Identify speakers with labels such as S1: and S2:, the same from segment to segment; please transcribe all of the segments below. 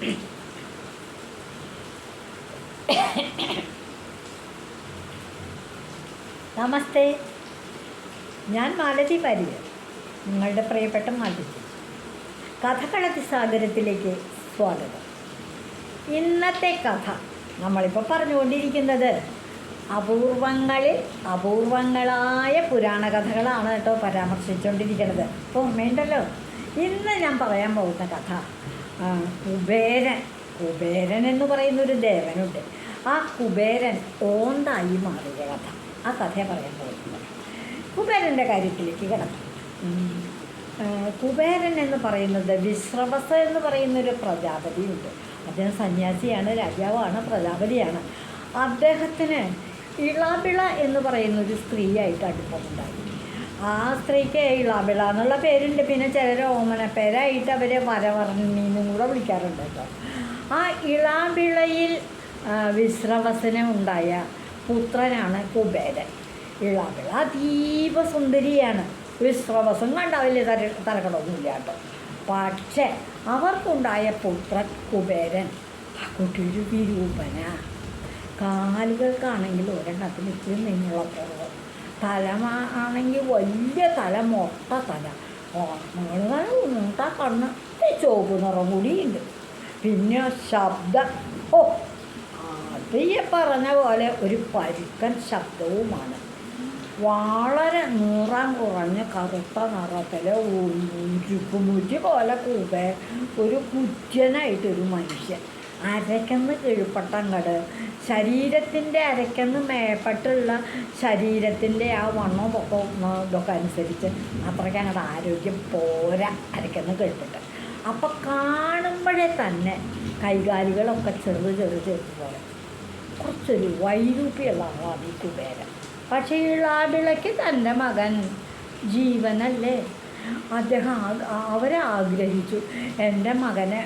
S1: നമസ്തേ. ഞാൻ മാലതി പരിയ നിങ്ങളുടെ പ്രിയപ്പെട്ട മാലതി. കഥകളത്തി സാഗരത്തിലേക്ക് സ്വാഗതം. ഇന്നത്തെ കഥ നമ്മളിപ്പോൾ പറഞ്ഞുകൊണ്ടിരിക്കുന്നത് അപൂർവങ്ങളിൽ അപൂർവങ്ങളായ പുരാണ കഥകളാണ് കേട്ടോ പരാമർശിച്ചുകൊണ്ടിരിക്കുന്നത്. ഓർമ്മയുണ്ടല്ലോ ഇന്ന് ഞാൻ പറയാൻ പോകുന്ന കഥ കുബേരൻ. കുബേരൻ എന്ന് പറയുന്ന ഒരു ദേവനുണ്ട്. ആ കുബേരൻ ഓന്തായി മാറിയ കഥ ആ കഥയെ പറയാൻ പോകുന്നത്. കുബേരന്റെ കാര്യത്തിലേക്ക് കിടക്കാം. കുബേരൻ എന്ന് പറയുന്നത് വിശ്രവസ എന്ന് പറയുന്നൊരു പ്രജാപതിയുണ്ട്. അദ്ദേഹം സന്യാസിയാണ് രാജാവാണ് പ്രജാപതിയാണ്. അദ്ദേഹത്തിന് ഇളാപിള എന്ന് പറയുന്നൊരു സ്ത്രീയായിട്ട് അടുപ്പമുണ്ടായി. ആ സ്ത്രീക്ക് ഇളാബിള എന്നുള്ള പേരുണ്ട്. പിന്നെ ചിലർ ഓമന പേരായിട്ട് അവരെ വരവർണിന്നും കൂടെ വിളിക്കാറുണ്ട് കേട്ടോ. ആ ഇളാബിളയിൽ വിശ്രവസനം ഉണ്ടായ പുത്രനാണ് കുബേരൻ. ഇളാബിള അതീവ സുന്ദരിയാണ് വിശ്രവസം കണ്ട വലിയ തര തരക്കടൊന്നുമില്ല കേട്ടോ. പക്ഷേ അവർക്കുണ്ടായ പുത്രൻ കുബേരൻ ആ കുട്ടി ഒരു വിരൂപന. കാലുകൾക്കാണെങ്കിൽ ഒരെണ്ണത്തിന് ഇത്തിരി നീള കുറവ് തല ആണെങ്കിൽ വലിയ തല മൊട്ട തല. ഓർമ്മകൾ മൂട്ട കണ്ണ്. ചോപ്പ് നിറം കൂടിയുണ്ട്. പിന്നെ ശബ്ദം. ഓ അത് ഈ പറഞ്ഞ പോലെ ഒരു പരുക്കൻ ശബ്ദവുമാണ്. വളരെ നിറം കുറഞ്ഞ കറുത്ത നിറത്തിലെ ഉരുക്കുമുറ്റി പോലെ കൂടെ ഒരു കുറ്റനായിട്ടൊരു മനുഷ്യൻ. അരക്കെന്ന് കിഴുപ്പട്ടങ്ങട് ശരീരത്തിന്റെ അരക്കെന്ന് മേപ്പെട്ടുള്ള ശരീരത്തിന്റെ ആ ഒക്കെ ഇതൊക്കെ അനുസരിച്ച് അത്രയ്ക്ക് അങ്ങോട്ട് ആരോഗ്യം പോരാ അരക്കെന്ന് കിഴുപ്പട്ട് അപ്പം കാണുമ്പോഴേ തന്നെ കൈകാലികളൊക്കെ ചെറുത് ചെറുത് ചെറു പോലെ കുറച്ചൊരു വൈരൂപ്യമുള്ള ആളാണ് ഈ കുബേരൻ. പക്ഷേ ഇളാബിളയ്ക്ക് തന്റെ മകൻ ജീവനല്ലേ? അദ്ദേഹം അവരാഗ്രഹിച്ചു എന്റെ മകനെ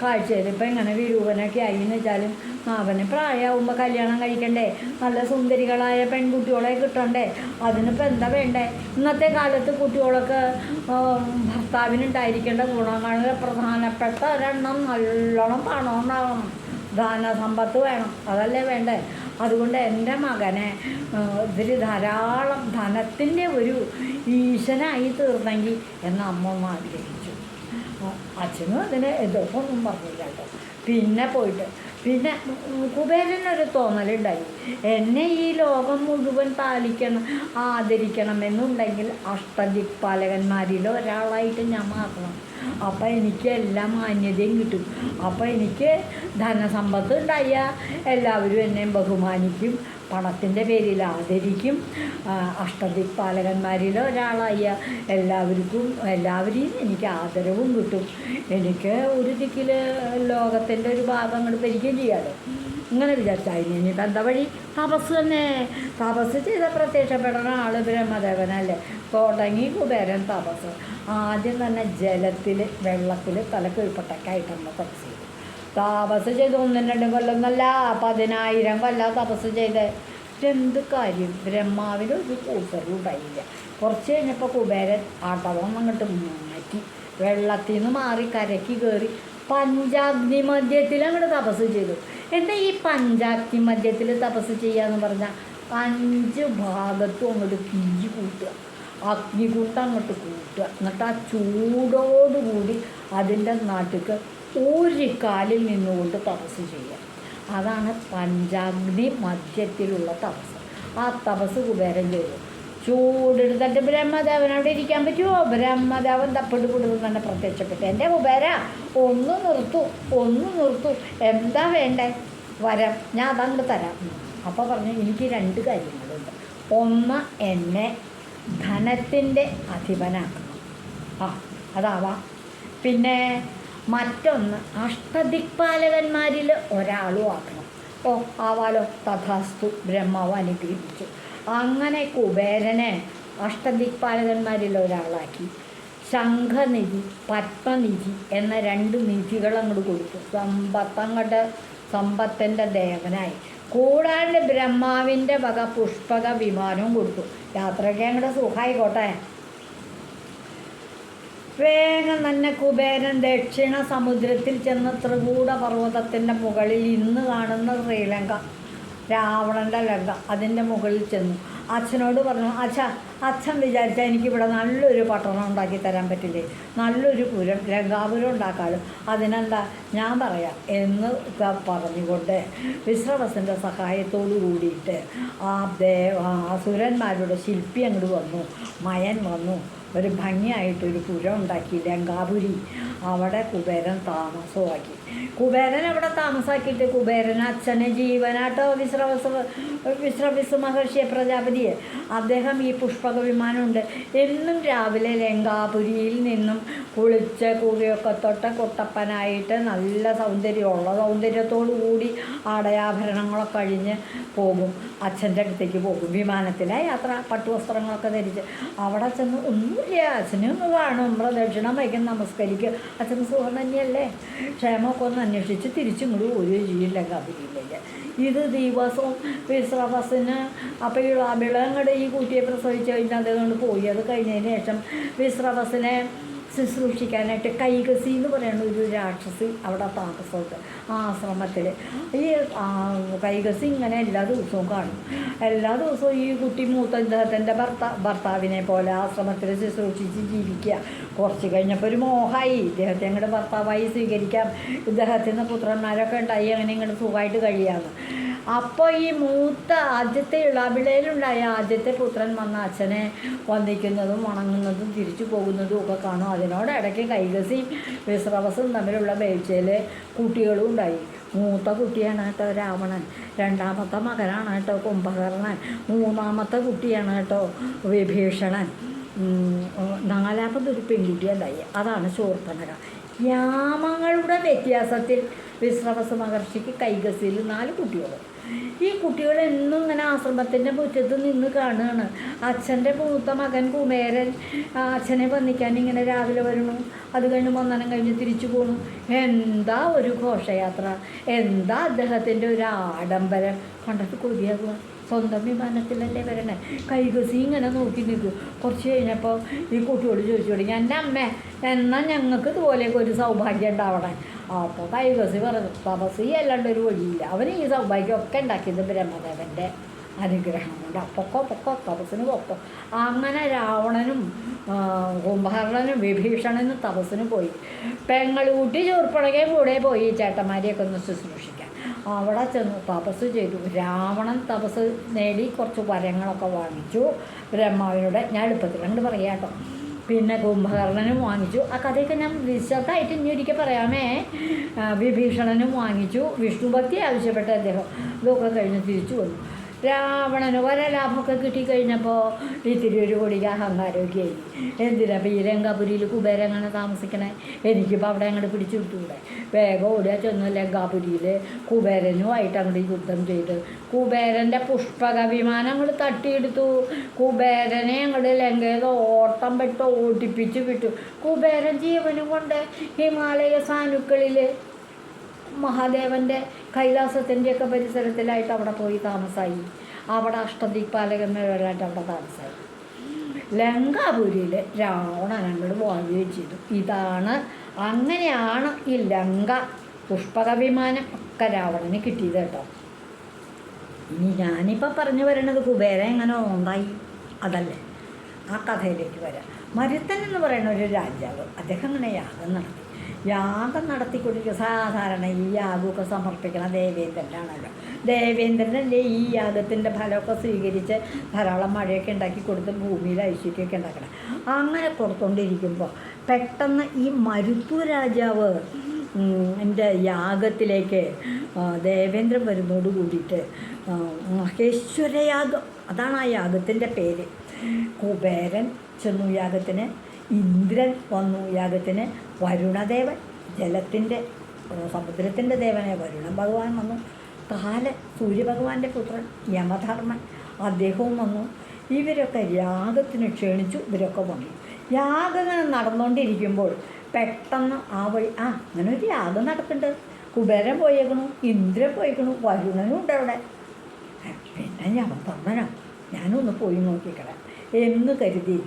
S1: കാഴ്ചയിൽ ഇപ്പം ഇങ്ങനെ വിരൂപനൊക്കെ ആയി എന്ന് വെച്ചാലും അവന് പ്രായമാകുമ്പോൾ കല്യാണം കഴിക്കണ്ടേ? നല്ല സുന്ദരികളായ പെൺകുട്ടികളെ കിട്ടണ്ടേ? അതിനിപ്പോൾ എന്താ വേണ്ടേ? ഇന്നത്തെ കാലത്ത് കുട്ടികളൊക്കെ ഭർത്താവിനുണ്ടായിരിക്കേണ്ട ഗുണങ്ങൾ പ്രധാനപ്പെട്ട ഒരെണ്ണം നല്ലോണം പണം ഉണ്ടാവണം ധനസമ്പത്ത് വേണം. അതല്ലേ വേണ്ടേ? അതുകൊണ്ട് എന്റെ മകനെ ഇതിൽ ധാരാളം ധനത്തിന്റെ ഒരു ഈശനായി തീർന്നെങ്കിൽ എന്ന് അമ്മ ഒന്ന് ആഗ്രഹിച്ചു ആ, അച്ഛനും അതിന് എതിർപ്പൊന്നും പറഞ്ഞില്ല കേട്ടോ പിന്നെ പോയിട്ട് പിന്നെ കുബേരനൊരു തോന്നലുണ്ടായി. എന്നെ ഈ ലോകം മുഴുവൻ പാലിക്കണം ആദരിക്കണമെന്നുണ്ടെങ്കിൽ അഷ്ടദിക്പാലകന്മാരിൽ ഒരാളായിട്ട് ഞാൻ മാറണം. അപ്പം എനിക്ക് എല്ലാ മാന്യതയും കിട്ടും. അപ്പം എനിക്ക് ധനസമ്പത്ത് ഉണ്ടായ എല്ലാവരും എന്നെ ബഹുമാനിക്കും. പണത്തിന്റെ പേരിൽ ആദരിക്കും. അഷ്ടദിപ്പാലകന്മാരിൽ ഒരാളായ എല്ലാവർക്കും എല്ലാവരെയും എനിക്ക് ആദരവും കിട്ടും. എനിക്ക് ഒരു ദിക്കിൽ ലോകത്തിന്റെ ഒരു ഭാഗം അങ്ങോട്ട് ഭരിക്കുകയും ചെയ്യാമല്ലോ ഇങ്ങനെ വിചാരിച്ചായിരുന്നു ഇനിയിപ്പോൾ എന്താ വഴി? തപസ് തന്നെ. തപസ് ചെയ്ത പ്രത്യക്ഷപ്പെടുന്ന ആൾ ബ്രഹ്മദേവനല്ലേ. തുടങ്ങി കുബേരൻ തപസ്. ആദ്യം തന്നെ ജലത്തിൽ വെള്ളത്തിൽ തല ആയിട്ടുള്ള തപസ് ചെയ്തു തപസ് ചെയ്ത് ഒന്നും രണ്ടും കൊല്ലം എന്നല്ല പതിനായിരം കൊല്ലം തപസ് ചെയ്ത്. എന്ത് കാര്യം? ബ്രഹ്മാവിന് ഒരു കൂട്ടറും ഉണ്ടായില്ല. കുറച്ച് കഴിഞ്ഞപ്പോൾ കുബേരൻ ആട്ടവം അങ്ങോട്ട് മാറ്റി. വെള്ളത്തിൽ നിന്ന് മാറി കരയ്ക്ക് കയറി പഞ്ചാഗ്നി മധ്യത്തിൽ അങ്ങോട്ട് തപസ് ചെയ്തു. എന്താ ഈ പഞ്ചാഗ്നി മധ്യത്തിൽ തപസ് ചെയ്യാന്ന് പറഞ്ഞാൽ അഞ്ച് ഭാഗത്തും അങ്ങോട്ട് തീ കൂട്ടുക. അഗ്നി കൊണ്ട് അങ്ങോട്ട് കൂട്ടുക. എന്നിട്ട് ആ ചൂടോടുകൂടി അതിന്റെ നാട്ടിക്ക് ഒരു കാലിൽ നിന്നുകൊണ്ട് തപസ് ചെയ്യുക. അതാണ് പഞ്ചാഗ്നി മധ്യത്തിലുള്ള തപസ്. ആ തപസ് കുബേരൻ ചെയ്തു. ചൂടെടുത്തിട്ട് അവിടെ ഇരിക്കാൻ പറ്റുമോ ബ്രഹ്മദേവൻ തപ്പിട്ട് കൂടുതലും തന്നെ പ്രത്യക്ഷപ്പെട്ടു. എന്റെ കുബേര ഒന്ന് നിർത്തു ഒന്ന് നിർത്തു. എന്താ വേണ്ടേ? വരം ഞാൻ അതങ്ങ് തരാം. അപ്പോൾ പറഞ്ഞു എനിക്ക് രണ്ട് കാര്യങ്ങളുണ്ട്. ഒന്ന് എന്നെ ധനത്തിന്റെ അധിപനാക്കണം. ആ അതാവാം. പിന്നെ മറ്റൊന്ന് അഷ്ടദിക്പാലകന്മാരിൽ ഒരാളും ആക്കണം. ഓ ആവാലോ തഥാസ്തു ബ്രഹ്മാവ് അനുഗ്രഹിച്ചു. അങ്ങനെ കുബേരനെ അഷ്ടദിക്പാലകന്മാരിൽ ഒരാളാക്കി. ശംഖനിധി പത്മനിധി എന്ന രണ്ട് നിധികൾ അങ്ങോട്ട് കൊടുത്തു. സമ്പത്തങ്ങോട്ട് സമ്പത്തിന്റെ ദേവനായി. കൂടാണ്ട് ബ്രഹ്മാവിന്റെ വക പുഷ്പക വിമാനവും കൊടുത്തു. യാത്രയ്ക്ക് അങ്ങോട്ട് സുഖമായിക്കോട്ടെ വേഗം തന്നെ കുബേരൻ ദക്ഷിണ സമുദ്രത്തിൽ ചെന്ന് ത്രികൂട പർവതത്തിന്റെ മുകളിൽ ഇന്ന് കാണുന്ന ശ്രീലങ്ക രാവണന്റെ ലങ്ക അതിന്റെ മുകളിൽ ചെന്നു. അച്ഛനോട് പറഞ്ഞു അച്ഛ അച്ഛൻ വിചാരിച്ചാൽ എനിക്കിവിടെ നല്ലൊരു പട്ടണം ഉണ്ടാക്കി തരാൻ പറ്റില്ലേ? നല്ലൊരു പുരം ലങ്കാപുരം ഉണ്ടാക്കാലും? അതിനെന്താ ഞാൻ പറയാം എന്ന് പറഞ്ഞുകൊണ്ട് വിശ്രവസിന്റെ സഹായത്തോടു കൂടിയിട്ട് ആ ദേവ ആ സുരന്മാരുടെ ശില്പി അങ്ങോട്ട് വന്നു മയൻ വന്നു. ഒരു ഭംഗിയായിട്ടൊരു പുരം ഉണ്ടാക്കി ലങ്കാപുരി അവിടെ കുബേരൻ താമസമാക്കി. കുബേരൻ അവിടെ താമസാക്കിയിട്ട് കുബേരൻ അച്ഛനെ ജീവനാട്ടോ? വിശ്രവസ വിശ്രവിസ് മഹർഷിയെ പ്രജാപതിയെ. അദ്ദേഹം ഈ പുഷ്പക വിമാനമുണ്ട് എന്നും രാവിലെ ലങ്കാപുരിയിൽ നിന്നും കുളിച്ച് കുറിയൊക്കെ തൊട്ട് കുട്ടപ്പനായിട്ട് നല്ല സൗന്ദര്യമുള്ള സൗന്ദര്യത്തോടു കൂടി ആടയാഭരണങ്ങളൊക്കെ കഴിഞ്ഞ് പോകും. അച്ഛന്റെ അടുത്തേക്ക് പോകും. വിമാനത്തിലെ യാത്ര. പട്ടുവസ്ത്രങ്ങളൊക്കെ ധരിച്ച്. അവിടെ ചെന്ന് ഒന്നുമില്ല ഒന്ന് കാണും പ്രദക്ഷിണം വയ്ക്കും നമസ്കരിക്കും അച്ഛൻ സുഖം തന്നെയല്ലേ? ക്ഷേമമൊക്കെ ഒന്ന് അന്വേഷിച്ച് തിരിച്ചിങ്ങോട്ട് ഒരു ചെയ്യില്ല കബരിയിലേക്ക്. ഇത് ദിവസവും വിശ്രവസിന് അപ്പോൾ ഈ വിളങ്ങടെ ഈ കുട്ടിയെ പ്രസവിച്ച് കഴിഞ്ഞാൽ അതുകൊണ്ട് പോയി. അത് കഴിഞ്ഞതിന് ശേഷം വിശ്രവസിനെ ശുശ്രൂഷിക്കാനായിട്ട് കൈകസി എന്ന് പറയുന്ന ഒരു രാക്ഷസി അവിടെ താമസമുണ്ട് ആ ആശ്രമത്തിൽ ഈ കൈകസി ഇങ്ങനെ എല്ലാ ദിവസവും കാണും. എല്ലാ ദിവസവും ഈ കുട്ടി മൂത്ത ഇദ്ദേഹത്തിന്റെ ഭർത്താ ഭർത്താവിനെ പോലെ ആശ്രമത്തിൽ ശുശ്രൂഷിച്ച് ജീവിക്കുക. കുറച്ച് കഴിഞ്ഞപ്പോൾ ഒരു മോഹമായി ഇദ്ദേഹത്തെ അങ്ങോട്ട് ഭർത്താവായി സ്വീകരിക്കാം. ഇദ്ദേഹത്തിന് പുത്രന്മാരൊക്കെ ഉണ്ടായി. അങ്ങനെ ഇങ്ങോട്ട് സുഖമായിട്ട് കഴിയാമെന്ന് അപ്പോൾ ഈ മൂത്ത ആദ്യത്തെ ഇളാവിളയിലുണ്ടായ ആദ്യത്തെ പുത്രൻ വന്ന അച്ഛനെ വന്ദിക്കുന്നതും വണങ്ങുന്നതും തിരിച്ചു പോകുന്നതും ഒക്കെ കാണും. അതിനോട് ഇടയ്ക്ക് കൈകസിയും വിശ്രവസും തമ്മിലുള്ള വേഴ്ചയിൽ കുട്ടികളും ഉണ്ടായി. മൂത്ത കുട്ടിയാണ് കേട്ടോ രാവണൻ. രണ്ടാമത്തെ മകനാണ് കേട്ടോ കുംഭകർണൻ. മൂന്നാമത്തെ കുട്ടിയാണ് കേട്ടോ വിഭീഷണൻ. നാലാമതൊരു പെൺകുട്ടിയുണ്ടായി. അതാണ് ശൂർപ്പണക യാമങ്ങളുടെ വ്യത്യാസത്തിൽ വിശ്രവസ മഹർഷിക്ക് കൈകസിയിൽ നാല് കുട്ടികൾ. ഈ കുട്ടികൾ എന്നും ഇങ്ങനെ ആശ്രമത്തിന്റെ മുറ്റത്ത് നിന്ന് കാണുകയാണ്. അച്ഛന്റെ മൂത്ത മകൻ കുമേരൻ അച്ഛനെ വന്നിക്കാൻ ഇങ്ങനെ രാവിലെ വരണു അത് കഴിഞ്ഞ് വന്നനം കഴിഞ്ഞ് തിരിച്ചു പോണു എന്താ ഒരു ഘോഷയാത്ര? എന്താ അദ്ദേഹത്തിന്റെ ഒരു ആഡംബരം? കണ്ടിട്ട് കൊതിയാകുക സ്വന്തം വിമാനത്തിലല്ലേ വരണേ? കൈകസി ഇങ്ങനെ നോക്കി നിൽക്കും. കുറച്ച് കഴിഞ്ഞപ്പോൾ ഈ കുട്ടിയോട് ചോദിച്ചു തുടങ്ങി എന്റെ അമ്മ എന്നാൽ ഞങ്ങൾക്ക് ഇതുപോലെയൊക്കെ ഒരു സൗഭാഗ്യം ഉണ്ടാവണേ? അപ്പോൾ കൈകസി പറഞ്ഞു തപസി അല്ലാണ്ട് ഒരു വഴിയില്ല. അവന് ഈ സൗഭാഗ്യമൊക്കെ ഉണ്ടാക്കിയത് ബ്രഹ്മദേവന്റെ അനുഗ്രഹം കൊണ്ട്. അപ്പൊക്കോ പൊക്കോ തപസ്സിന് പൊക്കോ. അങ്ങനെ രാവണനും കുംഭരണനും വിഭീഷണനും തപസ്സിന് പോയി. പെങ്ങൾ കൂട്ടി ചൂർപ്പണകയും കൂടെ പോയി ചേട്ടന്മാരെയൊക്കെ ഒന്ന് ശുശ്രൂഷിക്കാൻ. അവിടെ ചെന്ന്. തപസ് ചെയ്തു. രാവണൻ തപസ് നേടി കുറച്ച് വരങ്ങളൊക്കെ വാങ്ങിച്ചു. ബ്രഹ്മാവിനോട് ഞാൻ എളുപ്പത്തിൽ അങ്ങോട്ട് പറയാം കേട്ടോ. പിന്നെ കുംഭകർണനും വാങ്ങിച്ചു. ആ കഥയൊക്കെ ഞാൻ വിശദമായിട്ട് ഇനി ഒരിക്കൽ പറയാമേ. വിഭീഷണനും വാങ്ങിച്ചു. വിഷ്ണുഭക്തി ആവശ്യപ്പെട്ട അദ്ദേഹം ഇതൊക്കെ കഴിഞ്ഞ് തിരിച്ചു വന്നു. രാവണന് വരലാഭമൊക്കെ കിട്ടിക്കഴിഞ്ഞപ്പോൾ ഇത്തിരി ഒരു കൊടിക്ക് അഹങ്കാരമൊക്കെ ആയി എന്തിനാ ഈ ലങ്കാപുരിയിൽ കുബേരങ്ങനെ താമസിക്കണേ? എനിക്കിപ്പോൾ അവിടെ അങ്ങോട്ട് പിടിച്ചു വിട്ടൂടെ വേഗം ഓടിയാ ചെന്ന് ലങ്കാപുരിയിൽ കുബേരനുമായിട്ട് അങ്ങോട്ട് യുദ്ധം ചെയ്ത്. കുബേരന്റെ പുഷ്പക വിമാനം അങ്ങോട്ട് തട്ടിയെടുത്തു. കുബേരനെ അങ്ങോട്ട് ലങ്കയിൽ ഓട്ടം പെട്ട് ഓടിപ്പിച്ച് വിട്ടു. കുബേരൻ ജീവനും കൊണ്ട് ഹിമാലയ സാനുക്കളിൽ മഹാദേവന്റെ കൈലാസത്തിന്റെയൊക്കെ പരിസരത്തിലായിട്ട് അവിടെ പോയി താമസമായി അവിടെ അഷ്ടദീപാലകന്മാരായിട്ട് അവിടെ താമസമായി ലങ്കാപുരിയിൽ രാവണൻ അങ്ങോട്ട് വാങ്ങുകയും ചെയ്തു. ഇതാണ് അങ്ങനെയാണ് ഈ ലങ്ക പുഷ്പക വിമാനം ഒക്കെ രാവണന് കിട്ടിയത് കേട്ടോ. ഇനി ഞാനിപ്പോൾ പറഞ്ഞു വരണത് കുബേര എങ്ങനെ ഉണ്ടായി? അതല്ലേ. ആ കഥയിലേക്ക് വരാം. മരുത്തൻ എന്ന് പറയുന്ന ഒരു രാജാവ് അദ്ദേഹം അങ്ങനെ യാഗം നടത്തി. യാഗം നടത്തിക്കൊണ്ടിരിക്കുക സാധാരണ ഈ യാഗമൊക്കെ സമർപ്പിക്കണ ദേവേന്ദ്രനാണല്ലോ. ദേവേന്ദ്രനല്ലേ ഈ യാഗത്തിന്റെ ഫലമൊക്കെ സ്വീകരിച്ച് ധാരാളം മഴയൊക്കെ ഉണ്ടാക്കി കൊടുത്ത് ഭൂമിയിൽ ഐശ്വര്യമൊക്കെ ഉണ്ടാക്കണം. അങ്ങനെ കൊടുത്തുകൊണ്ടിരിക്കുമ്പോൾ പെട്ടെന്ന് ഈ മരുത്തു രാജാവ് എന്റെ യാഗത്തിലേക്ക് ദേവേന്ദ്രൻ വരുന്നതോട് കൂടിയിട്ട് മഹേശ്വരയാഗം. അതാണ് ആ യാഗത്തിന്റെ പേര്. കുബേരൻ ചെന്നു യാഗത്തിന് ഇന്ദ്രൻ വന്നു. യാഗത്തിന് വരുണദേവൻ ജലത്തിന്റെ സമുദ്രത്തിന്റെ ദേവനായ വരുണൻ ഭഗവാൻ വന്നു. കാല സൂര്യഭഗവാന്റെ പുത്രൻ യമധർമ്മൻ അദ്ദേഹവും വന്നു. ഇവരൊക്കെ യാഗത്തിന് ക്ഷണിച്ചു ഇവരൊക്കെ വന്നു. യാഗങ്ങൾ നടന്നുകൊണ്ടിരിക്കുമ്പോൾ പെട്ടെന്ന് ആ വഴി ആ അങ്ങനെ ഒരു യാഗം നടക്കുന്നുണ്ട്. കുബേരൻ പോയേക്കണു ഇന്ദ്രൻ പോയേക്കണു വരുണനും ഉണ്ട് അവിടെ. പിന്നെ യമധർമ്മനോ. ഞാനൊന്ന് പോയി നോക്കിക്കളാം എന്ന് കരുതി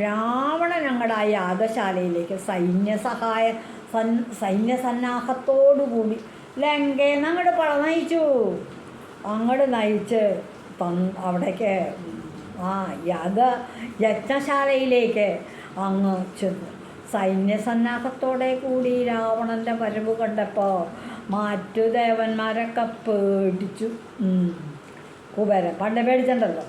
S1: രാവണൻ ഞങ്ങളുടെ യാഗശാലയിലേക്ക് സൈന്യ സഹായ സൻ സൈന്യസന്നാഹത്തോടുകൂടി കൂടി ലങ്കേ അങ്ങോട്ട് പട നയിച്ചു. അങ്ങോട്ട് നയിച്ച് അവിടേക്ക് ആ യാഗ യജ്ഞശാലയിലേക്ക് അങ്ങ് ചെന്നു. സൈന്യസന്നാഹത്തോടെ കൂടി രാവണന്റെ വരവ് കണ്ടപ്പോൾ മറ്റു ദേവന്മാരൊക്കെ പേടിച്ചു. കുബേരൻ പണ്ട് പേടിച്ചിട്ടുണ്ടല്ലോ.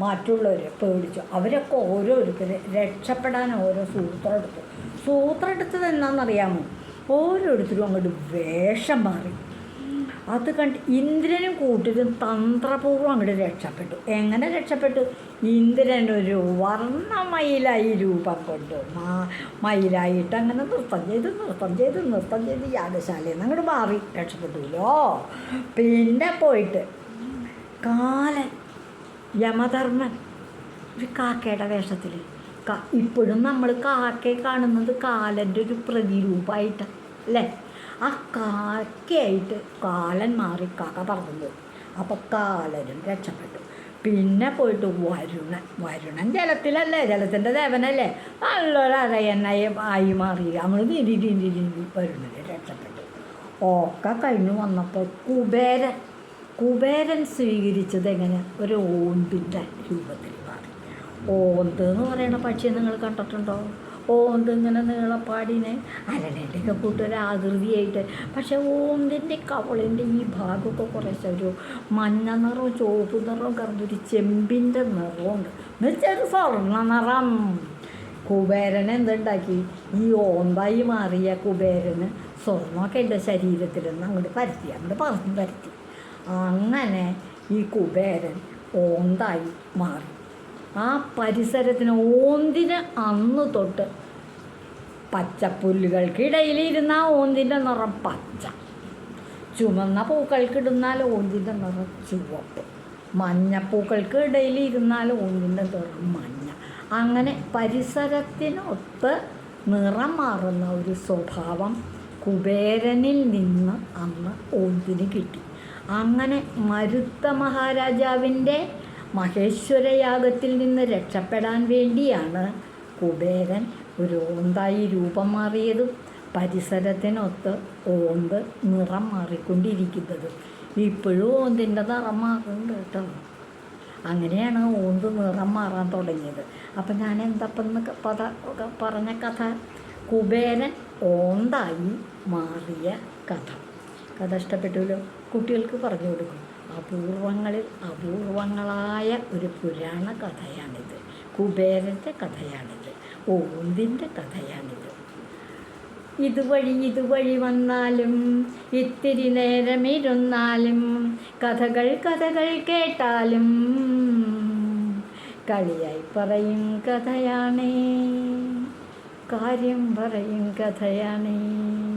S1: മറ്റുള്ളവർ പേടിച്ചു. അവരൊക്കെ ഓരോരുത്തർ രക്ഷപ്പെടാൻ ഓരോ സൂത്രം എടുത്തു. സൂത്രം എടുത്തത് എന്നാണെന്നറിയാമോ ഓരോരുത്തരും അങ്ങോട്ട് വേഷം മാറി. അത് കണ്ട് ഇന്ദ്രനും കൂട്ടരും തന്ത്രപൂർവം അങ്ങോട്ട് രക്ഷപ്പെട്ടു. എങ്ങനെ രക്ഷപ്പെട്ടു? ഇന്ദ്രൻ ഒരു വർണമയിലായി രൂപം കൊണ്ടു. മാ മയിലായിട്ട് അങ്ങനെ നൃത്തം ചെയ്ത് നൃത്തം ചെയ്ത് നൃത്തം ചെയ്ത്. യാഗശാലയിൽ നിന്ന് അങ്ങോട്ട് മാറി. രക്ഷപ്പെട്ടുല്ലോ. പിന്നെ പോയിട്ട് കാലൻ യമധർമ്മൻ. ഒരു കാക്കയുടെ വേഷത്തിൽ ഇപ്പോഴും നമ്മൾ കാക്കയെ കാണുന്നത് കാലന്റെ ഒരു പ്രതിരൂപമായിട്ട് അല്ലേ? ആ കാക്കയായിട്ട് കാലൻ മാറി കാക്ക പറഞ്ഞു അപ്പം കാലനും രക്ഷപ്പെട്ടു. പിന്നെ പോയിട്ട് വരുണൻ. വരുണൻ ജലത്തിലല്ലേ? ജലത്തിന്റെ ദേവനല്ലേ? നല്ലൊരു അരയനായി ആയി മാറി നമ്മൾ തിരി തിരി തിരി വരുണനെ രക്ഷപ്പെട്ടു. ഒക്കെ കഴിഞ്ഞ് വന്നപ്പോൾ കുബേരൻ കുബേരൻ സ്വീകരിച്ചത് എങ്ങനെ? ഒരു ഓന്തിന്റെ രൂപത്തിൽ മാറി. ഓന്ത് എന്ന് പറയുന്ന പക്ഷി നിങ്ങൾ കണ്ടിട്ടുണ്ടോ? ഓന്ത് ഇങ്ങനെ നീളപ്പാടിനെ അരണേന്റെയൊക്കെ കൂട്ടൊരു ആകൃതിയായിട്ട്. പക്ഷേ ഓന്തിന്റെ കവളിന്റെ ഈ ഭാഗമൊക്കെ കുറേശ്ശെ ഒരു മഞ്ഞ നിറവും ചുവപ്പ് നിറവും കറന്നൊരു ചെമ്പിന്റെ നിറമുണ്ട് ഒരു സ്വർണ നിറം. കുബേരൻ എന്തുണ്ടാക്കി? ഈ ഓന്തായി മാറിയ കുബേരന് സ്വർണമൊക്കെ എന്റെ ശരീരത്തിൽ നിന്ന് അങ്ങോട്ട് പരത്തി അങ്ങോട്ട് പറഞ്ഞു പരത്തി. അങ്ങനെ ഈ കുബേരൻ ഓന്തായി മാറി. ആ പരിസരത്തിന് ഓന്തിന് അന്ന് തൊട്ട് പച്ചപ്പുല്ലുകൾക്കിടയിലിരുന്ന ഇരുന്ന ഓന്തിന്റെ നിറം പച്ച. ചുമന്ന പൂക്കൾക്കിടുന്നാൽ ഓന്തിന്റെ നിറം ചുവപ്പ്. മഞ്ഞപ്പൂക്കൾക്ക് ഇടയിൽ ഇരുന്നാൽ ഓന്തിന്റെ നിറം മഞ്ഞ. അങ്ങനെ പരിസരത്തിനൊത്ത് നിറം മാറുന്ന ഒരു സ്വഭാവം കുബേരനിൽ നിന്ന് അന്ന് ഓന്തിന് കിട്ടി. അങ്ങനെ മരുത്ത മഹാരാജാവിന്റെ മഹേശ്വരയാഗത്തിൽ നിന്ന് രക്ഷപ്പെടാൻ വേണ്ടിയാണ് കുബേരൻ ഒരു ഓന്തായി രൂപം മാറിയതും പരിസരത്തിനൊത്ത് ഓന്ത് നിറം മാറിക്കൊണ്ടിരിക്കുന്നത്. ഇപ്പോഴും ഓന്തിന്റെ നിറം മാറുന്നുണ്ട് കേട്ടോ. അങ്ങനെയാണ് ഓന്ത് നിറം മാറാൻ തുടങ്ങിയത്. അപ്പം ഞാൻ എന്തപ്പം പദ പറഞ്ഞ കഥ? കുബേരൻ ഓന്തായി മാറിയ കഥ. കഥ ഇഷ്ടപ്പെട്ടുല്ലോ കുട്ടികൾക്ക് പറഞ്ഞു കൊടുക്കും. അപൂർവങ്ങളിൽ അപൂർവങ്ങളായ ഒരു പുരാണ കഥയാണിത്. കുബേരന്റെ കഥയാണിത്. ഓന്തിന്റെ കഥയാണിത്. ഇതുവഴി ഇതുവഴി വന്നാലും ഇത്തിരി നേരമിരുന്നാലും കഥകൾ കഥകൾ കേട്ടാലും കളിയായി പറയും കഥയാണേ. കാര്യം പറയും കഥയാണേ.